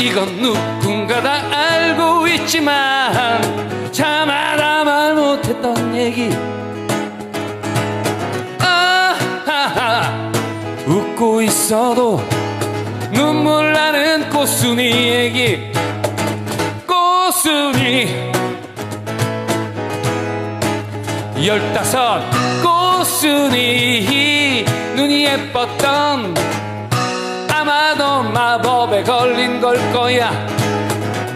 이건 누군가 다 알고 있지만 차마다 말 못했던 얘기. 아하하 웃고 있어도 눈물 나는 꽃순이 얘기. 꽃순이. 열다섯 꽃순이. 눈이 예뻤던 아 마법에 걸린 걸 거야.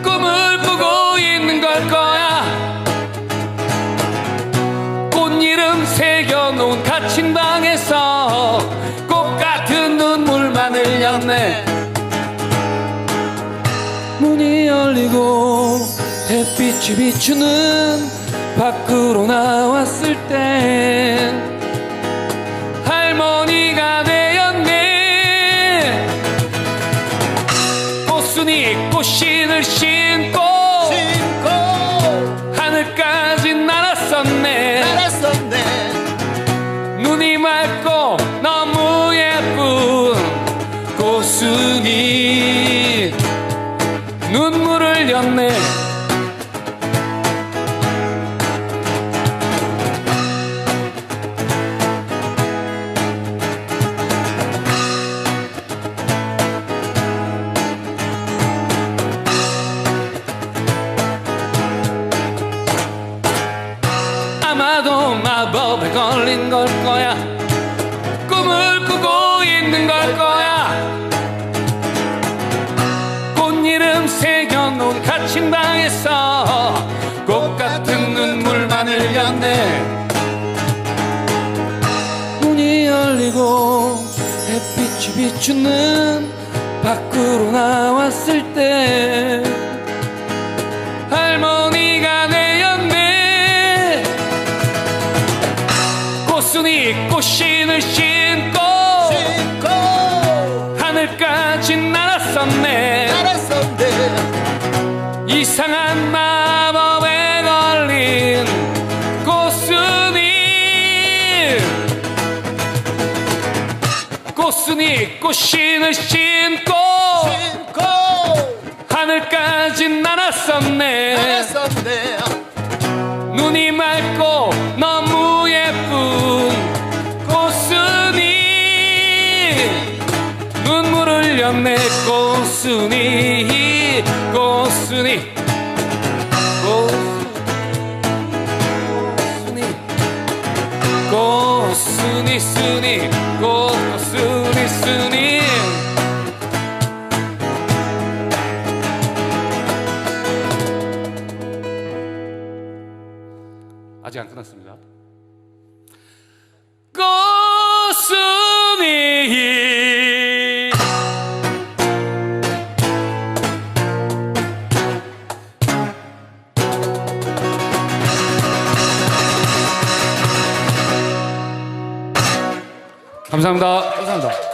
꿈을 꾸고 있는 걸 거야. 꽃 이름 새겨놓은 갇힌 방에서 꽃 같은 눈물만 흘렸네 문이 열리고 햇빛이 비추는 밖으로 나왔을 땐 이 꽃신을 신고 신고 하늘까지 날았었네. 날았었네. 눈이 맑고 너무 예쁜 꽃순이 눈물을 흘렸네 걸린 걸 거야. 꿈을 꾸고 있는 걸 거야. 꽃 이름 새겨놓은 갇힌 방에서 꽃 같은 눈물만 흘렸네 문이 열리고 햇빛이 비추는 밖으로 나왔을 때 꽃순이 꽃신을 신고 신고 하늘까지 날았었네. 날았었네. 이상한 마법에 걸린 꽃순이. 꽃순이 꽃신을 신고 신고 하늘까지 날았었네. 날았었네 꽃순이 순이 꽃순이 순이 아직 안 끝났습니다. 감사합니다. 감사합니다